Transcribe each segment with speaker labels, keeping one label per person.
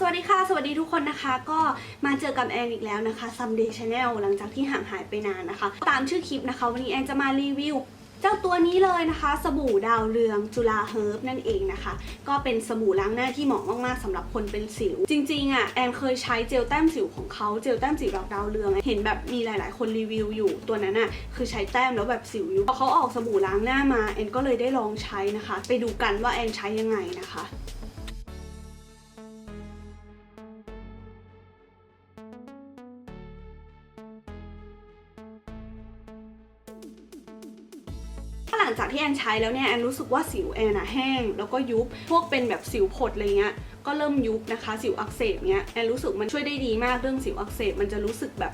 Speaker 1: สวัสดีค่ะ สวัสดีทุกคนนะคะ ก็มาเจอกับแอนอีกแล้วนะคะ Someday Channel หลังจากที่ห่างหายไปนานนะคะ ตามชื่อคลิปนะคะ วันนี้แอนจะมารีวิวเจ้าตัวนี้เลยนะคะ สบู่ดาวเรืองจุฬาเฮิร์บนั่นเองนะคะ ก็เป็นสบู่ล้างหน้าที่เหมาะมากๆสำหรับคนเป็นสิว จริงๆอะแอนเคยใช้เจลแต้มสิวของเขาเจลแต้มสิวดอกดาวเรือง เห็นแบบมีหลายๆ คนรีวิวอยู่ตัวนั้นอะคือใช้แต้มแล้วแบบสิวอยุบพอเขาออกสบู่ล้างหน้ามาแอนก็เลยได้ลองใช้นะคะ ไปดูกันว่าแอนใช้ยังไงนะคะ ลังจากที่แอนใช้แล้วเนี่ยแอนรู้สึกว่าสิวแอนอะแห้ง แล้วก็ยุบพวกเป็นแบบสิวผดอะไรเงี้ยก็เริ่มยุบนะคะ สิวอักเสบเนี้ยแอนรู้สึกมันช่วยได้ดีมากเรื่องสิวอักเสบมันจะรู้สึกแบบ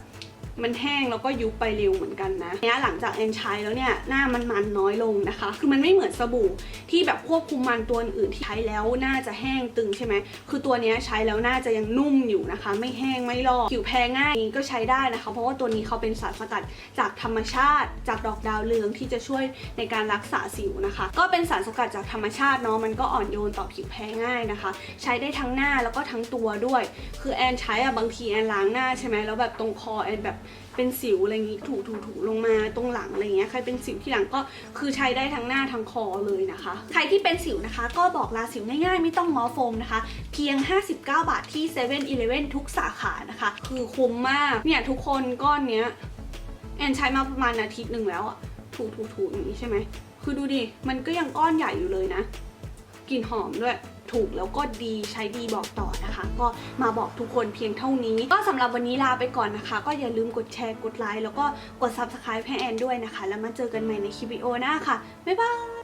Speaker 1: มันแห้งแล้วก็ยุบไปเร็วเหมือนกันนะเนี้ยหลังจากแอนใช้แล้วเนี่ยหน้ามันมันน้อยลงนะคะ คือมันไม่เหมือนสบู่ที่แบบควบคุมมันตัวอื่นที่ใช้แล้วหน้าจะแห้งตึงใช่ไหมคือตัวเนี้ยใช้แล้วหน้าจะยังนุ่มอยู่นะคะ ไม่แห้งไม่ลอกผิวแพ้ง่ายก็ใช้ได้นะคะ เพราะว่าตัวนี้เขาเป็นสารสกัดจากธรรมชาติ จากดอกดาวเรืองที่จะช่วยในการรักษาสิวนะคะ ก็เป็นสารสกัดจากธรรมชาติเนาะมันก็อ่อนโยนต่อผิวแพ้ง่ายนะคะ ใช้ได้ทั้งหน้าแล้วก็ทั้งตัวด้วย คือแอนใช้อะบางทีแอนล้างหน้าใช่ไหมแล้วแบบตรงคอแอนแบบเป็นสิวอะไรอย่างงี้ถูถูถูลงมาตรงหลังอะไรเงี้ยใครเป็นสิวที่หลังก็คือใช้ได้ทั้งหน้าทั้งคอเลยนะคะ ใครที่เป็นสิวนะคะ ก็บอกลาสิวง่ายๆ ไม่ต้องง้อโฟมนะคะ เพียง 59 บาทที่7 e เ e ่ e อทุกสาขานะคะ คือคุ้มมากเนี่ยทุกคนก้อนเนี้ยแอนใช้มาประมาณอาทิตย์หนึ่งแล้วอะถูถูถูอย่างนี้ใช่ไหมคือดูดิมันก็ยังก้อนใหญ่อยู่เลยนะกลิ่นหอมด้วย ถูกแล้วก็ดีใช้ดีบอกต่อนะคะ ก็มาบอกทุกคนเพียงเท่านี้ ก็สำหรับวันนี้ลาไปก่อนนะคะ ก็อย่าลืมกดแชร์กดไลค์แล้วก็กด subscribe ให้แอนด้วยนะคะ แล้วมาเจอกันใหม่ในคลิปวิดีโอหน้าค่ะบ๊ายบาย